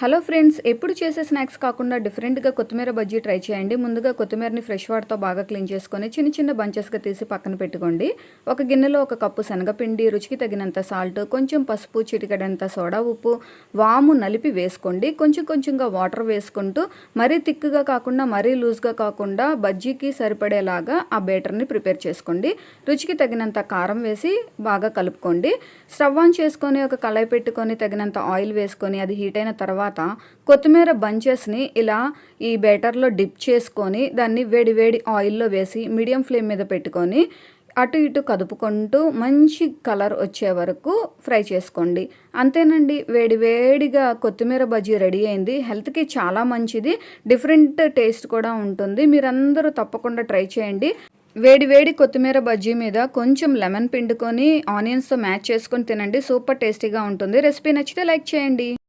Hello friends ఎప్పుడు చేసే snacks కాకుండా డిఫరెంట్గా కొత్తిమీర బజ్జీ ట్రై చేయండి. ముందుగా కొత్తిమీరని ఫ్రెష్ వాటర్తో బాగా క్లీన్ చేసుకొని చిన్న చిన్న బంచెస్గా తీసి పక్కన పెట్టుకోండి. ఒక గిన్నెలో ఒక కప్పు శనగపిండి రుచికి తగినంత సాల్ట్ కొంచెం పసుపు చిటికడంత సోడా ఉప్పు వాము నలిపి వేసుకోండి. కొంచెం కొంచెంగా వాటర్ వేసుకుంటూ మరీ థిక్గా కాకుండా మరీ లూజ్గా కాకుండా బజ్జీకి సరిపడేలాగా ఆ బేటర్ని ప్రిపేర్ చేసుకోండి. రుచికి తగినంత కారం వేసి బాగా కలుపుకోండి. స్టవ్ ఆన్ చేసుకొని ఒక కళాయి పెట్టుకొని తగినంత ఆయిల్ వేసుకొని అది హీట్ అయిన తర్వాత కొత్తిమీర బంచెస్ని ఇలా ఈ బ్యాటర్లో డిప్ చేసుకొని దాన్ని వేడి వేడి ఆయిల్లో వేసి మీడియం ఫ్లేమ్ మీద పెట్టుకొని అటు ఇటు కదుపుకుంటూ మంచి కలర్ వచ్చే వరకు ఫ్రై చేసుకోండి. అంతేనండి వేడి వేడిగా కొత్తిమీర బజ్జీ రెడీ అయింది. హెల్త్కి చాలా మంచిది. డిఫరెంట్ టేస్ట్ కూడా ఉంటుంది. మీరందరూ తప్పకుండా ట్రై చేయండి. వేడి వేడి కొత్తిమీర బజ్జీ మీద కొంచెం లెమన్ పిండుకొని ఆనియన్స్తో మ్యాచ్ చేసుకొని తినండి. సూపర్ టేస్టీగా ఉంటుంది. రెసిపీ నచ్చితే లైక్ చేయండి.